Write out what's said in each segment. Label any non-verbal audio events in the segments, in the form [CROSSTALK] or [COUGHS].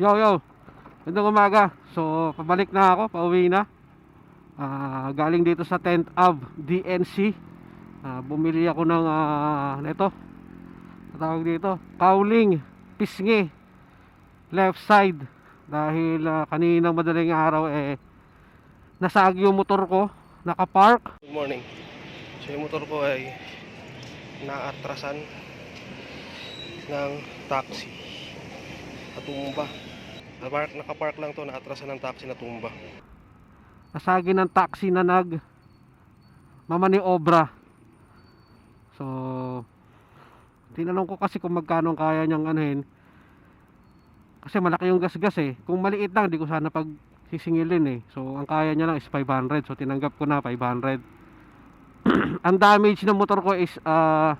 Yo, yo. Gandang umaga. So, pabalik na ako, pauwi na. Ah, galing dito sa 10th Ave, DNC. Ah, bumili ako ng ah, neto. Tawag dito, Cowling, Pisngi, left side. Dahil ah, kaninang madaling araw eh nasag yung motor ko, nakapark. Good morning. So yung motor ko ay naatrasan ng taxi. Natumba. Napark, nakapark lang to, naatrasan ng taxi na tumba. Nasagi ng taxi na nag mamaniobra. So, tinanong ko kasi kung magkano ang kaya niyang anuhin. Kasi malaki yung gasgas eh. Kung maliit lang, di ko sana pag sisingilin eh. So, ang kaya niya lang is 500. So, tinanggap ko na 500. [CLEARS THROAT] ang damage ng motor ko is ah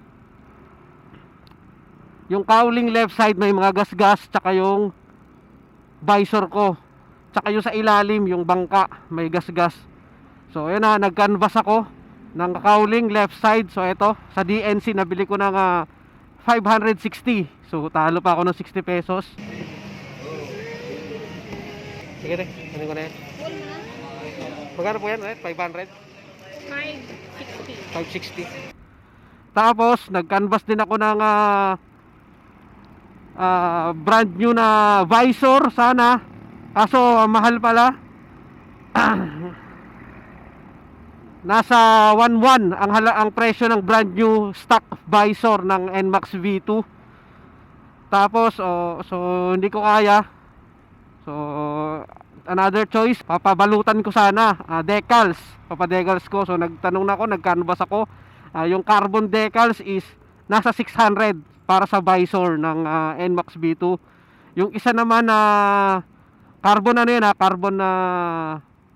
yung cowling left side may mga gasgas tsaka yung visor ko. Tsaka yung sa ilalim yung bangka may gasgas. So ayun na nag-canvas ako ng cowling left side. So ito sa DNC nabili ko ng ah, 560 so talo pa ako ng 60 pesos. Sige re ano ko na yan. Magkano po yan ulit 500 560. 560 tapos nag-canvas din ako ng ah, ah, brand new na visor sana. Kaso ah, mahal pala. [CLEARS THROAT] Nasa 11 ang ang presyo ng brand new stock visor ng NMAX V2 tapos oh, so hindi ko kaya. So another choice papabalutan ko sana. Ah, decals. Papadecals ko. So nagtanong na ako nag-canvas ako. Ah, yung carbon decals is nasa 600 para sa visor ng ah, NMAX V2 yung isa naman na carbon ano yun ha carbon na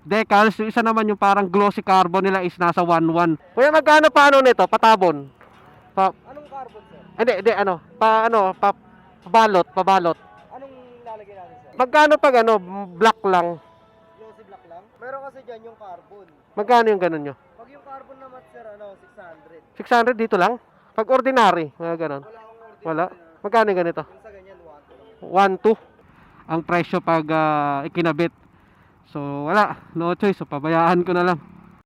decals yung isa naman yung parang glossy carbon nila is nasa 11 kuya magkano paano nito patabon pa, Anong carbon sir? hindi hindi ano pa ano pa pabalot pabalot Anong lalagay natin sir? magkano pag ano black lang Glossy black lang? Meron kasi dyan yung carbon. magkano yung ganun nyo Pag yung carbon naman sir, ano, 600. 600 dito lang pag ordinary mga ganun Wala. Wala magkano yung ganito Yung sa ganyan, 1 1 2 ang presyo pag ah, ikinabit. So wala, no choice, so pabayaan ko na lang.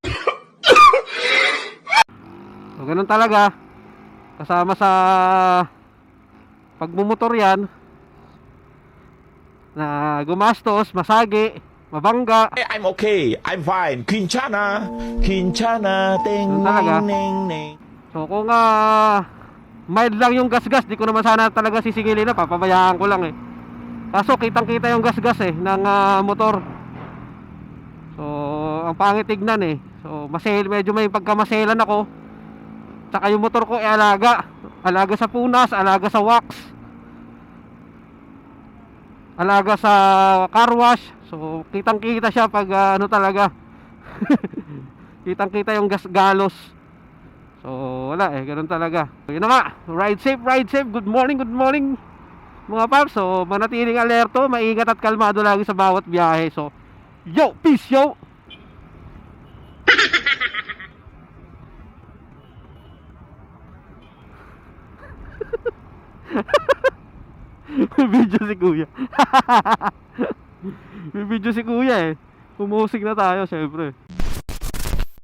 [COUGHS] so ganun talaga. Kasama sa pagmumotor 'yan na gumastos, masagi, mabangga. Eh, I'm okay. I'm fine. Quinchana. Quinchana. Ting, talaga. ning, ning, ning. So kung ah mild lang yung gasgas, di ko naman sana talaga sisingilin na, papabayaan ko lang eh. Kaso kitang-kita yung gasgas eh ng ah, motor. So ang pangit tignan eh. So masel medyo may pagkamaselan ako. Tsaka yung motor ko ay alaga. Alaga sa punas, alaga sa wax. Alaga sa car wash. So kitang-kita siya pag ah, ano talaga. [LAUGHS] kitang-kita yung gas galos. So, wala eh, ganun talaga. So, yun na nga, ride safe, ride safe. Good morning, good morning mga paps. So, manatiling alerto, maingat at kalmado lagi sa bawat biyahe. So, yo, peace, yo! [LAUGHS] Video si kuya. May [LAUGHS] video si kuya eh. Pumusik na tayo, syempre.